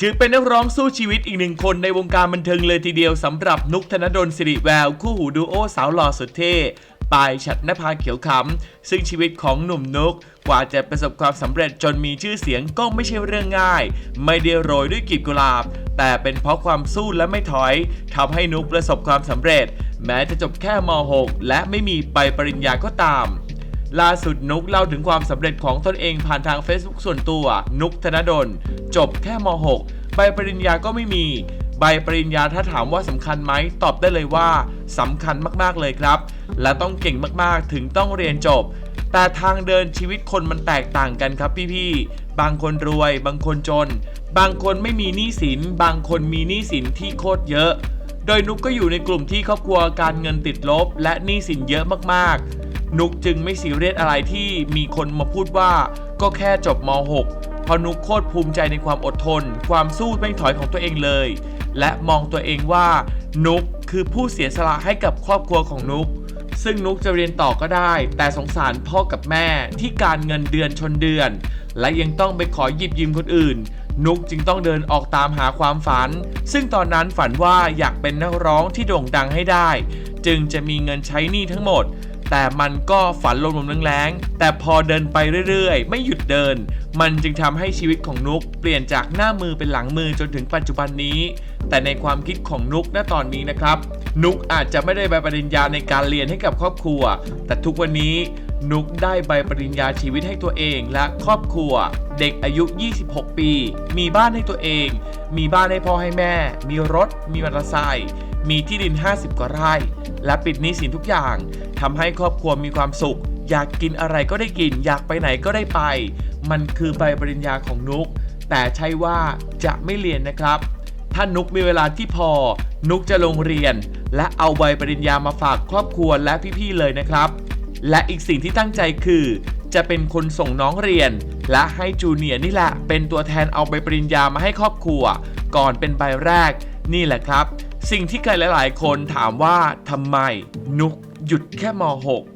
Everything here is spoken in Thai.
ถือเป็นนักร้องสู้ชีวิตอีกหนึ่งคนในวงการบันเทิงเลยทีเดียวสำหรับนุกธนดลสิริแวว คู่หูดูโอสาวหล่อสุดเท่ปายฉัดนภาเขียวขำซึ่งชีวิตของหนุ่มนุกกว่าจะประสบความสำเร็จจนมีชื่อเสียงก็ไม่ใช่เรื่องง่าย ไม่ได้โรยด้วยกลีบกุหลาบ แต่เป็นเพราะความสู้และไม่ถอยทำให้นุกประสบความสำเร็จ แม้จะจบแค่ม .6 และไม่มีใบปริญญาก็ตาม ล่าสุดนุกเล่าถึงความสำเร็จของตนเองผ่านทาง Facebook ส่วนตัว นุกธนดล จบแค่ม .6 ใบปริญญาก็ไม่มี ใบปริญญาถ้าถามว่าสำคัญไหมตอบได้เลยว่าสำคัญมากๆเลยครับ และต้องเก่งมากๆถึงต้องเรียนจบ แต่ทางเดินชีวิตคนมันแตกต่างกันครับพี่ๆบางคนรวย บางคนจน บางคนไม่มีหนี้สิน บางคนมีหนี้สินที่โคตรเยอะ โดยนุกก็อยู่ในกลุ่มที่ครอบครัวการเงินติดลบ และหนี้สินเยอะมากๆ นุกจึงไม่ซีเรียสอะไรที่มีคนมาพูดว่าก็แค่จบม .6 เพราะนุกโคตรภูมิใจในความอดทน ความสู้ไม่ถอยของตัวเองเลย และมองตัวเองว่า นุกคือผู้เสียสละให้กับครอบครัวของนุก ซึ่งนุกจะเรียนต่อก็ได้ แต่สงสารพ่อกับแม่ที่การเงินเดือนชนเดือน และยังต้องไปขอหยิบยืมคนอื่น นุกจึงต้องเดินออกตามหาความฝัน ซึ่งตอนนั้นฝันว่าอยากเป็นนักร้องที่โด่งดังให้ได้ จึงจะมีเงินใช้หนี้ทั้งหมด แต่มันก็ฝันลมๆแรงๆแต่พอเดินไปเรื่อยๆ ไม่หยุดเดิน มันจึงทำให้ชีวิตของนุกเปลี่ยนจากหน้ามือเป็นหลังมือจนถึงปัจจุบันนี้ แต่ในความคิดของนุกณตอนนี้นะครับ นุกอาจจะไม่ได้ใบปริญญาในการเรียนให้กับครอบครัว แต่ทุกวันนี้นุกได้ใบปริญญาชีวิตให้ตัวเองและครอบครัว เด็กอายุ 26 ปี มีบ้านให้ตัวเอง มีบ้านให้พ่อให้แม่ มีรถ มีมอเตอร์ไซค์มีที่ดิน 50 กว่าไร่ และปิดหนี้สินทุกอย่างทำให้ครอบครัวมีความสุข อยากกินอะไรก็ได้กิน อยากไปไหนก็ได้ไป มันคือใบปริญญาของนุก แต่ใช่ว่าจะไม่เรียนนะครับ ถ้านุกมีเวลาที่พอ นุกจะลงเรียน และเอาใบปริญญามาฝากครอบครัวและพี่ๆเลยนะครับ และอีกสิ่งที่ตั้งใจคือ จะเป็นคนส่งน้องเรียน และให้จูเนียร์นี่แหละ เป็นตัวแทนเอาใบปริญญามาให้ครอบครัว ก่อนเป็นใบแรก นี่แหละครับ สิ่งที่ใครหลาย ๆ คนถามว่าทำไมนุกหยุดแค่ม .6